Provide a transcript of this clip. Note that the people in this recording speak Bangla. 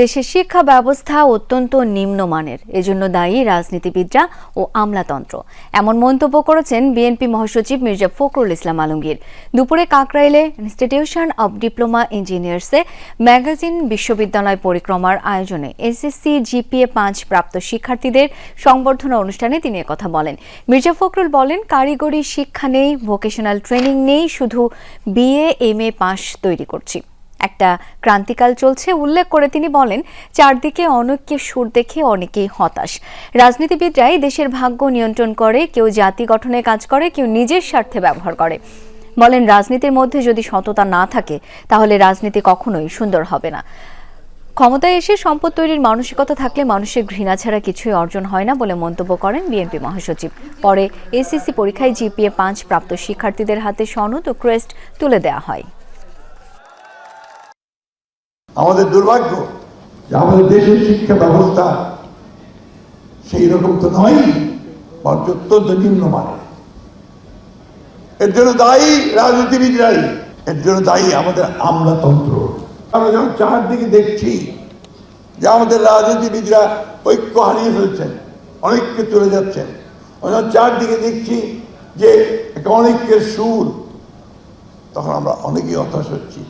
দেশের শিক্ষা ব্যবস্থা অত্যন্ত নিম্নমানের। এজন্য দায়ী রাজনীতিবিদরা ও আমলাতন্ত্র। এমন মন্তব্য করেছেন বিএনপি মহাসচিব মির্জা ফখরুল ইসলাম আলমগীর। দুপুরে কাকরাইলে ইনস্টিটিউশন অব ডিপ্লোমা ইঞ্জিনিয়ার্সে ম্যাগাজিন বিশ্ববিদ্যালয় পরিক্রমার আয়োজনে এসএসসি, জিপিএ পাঁচ প্রাপ্ত শিক্ষার্থীদের সংবর্ধনা অনুষ্ঠানে তিনি কথা বলেন। মির্জা ফখরুল বলেন, কারিগরি শিক্ষা নেই, ভোকেশনাল ট্রেনিং নেই, শুধু বিএ, এম এ পাস তৈরি করছি। একটা ক্রান্তিকাল চলছে। উল্লেখ করে তিনি বলেন, চারদিকে অনেককে সুর দেখে অনেকেই হতাশ। রাজনীতিবিদরাই দেশের ভাগ্য নিয়ন্ত্রণ করে, কেউ জাতি গঠনে কাজ করে, কেউ নিজের স্বার্থে ব্যবহার করে। বলেন, রাজনীতির মধ্যে যদি সততা না থাকে, তাহলে রাজনীতি কখনোই সুন্দর হবে না। ক্ষমতায় এসে সম্পদ তৈরির মানসিকতা থাকলে মানুষের ঘৃণা ছাড়া কিছুই অর্জন হয় না বলে মন্তব্য করেন বিএনপি মহাসচিব। পরে এসএসসি পরীক্ষায় জিপিএ পাঁচ প্রাপ্ত শিক্ষার্থীদের হাতে সনদ ও ক্রেস্ট তুলে দেওয়া হয়। আমাদের দুর্ভাগ্য যে আমাদের দেশের শিক্ষা ব্যবস্থা সেই রকম তো নয়, বরঞ্চ অত্যন্ত নিম্নমানের। এর জন্য দায়ী রাজনীতিবিদরাই, এর জন্য দায়ী আমাদের আমলাতন্ত্র। আমরা যখন চারদিকে দেখছি যে আমাদের রাজনীতিবিদরা ঐক্য হারিয়ে ফেলছেন, অনেককে চলে যাচ্ছেন যখন চারদিকে দেখছি যে একটা অনেকের সুর, তখন আমরা অনেকেই হতাশ হচ্ছি।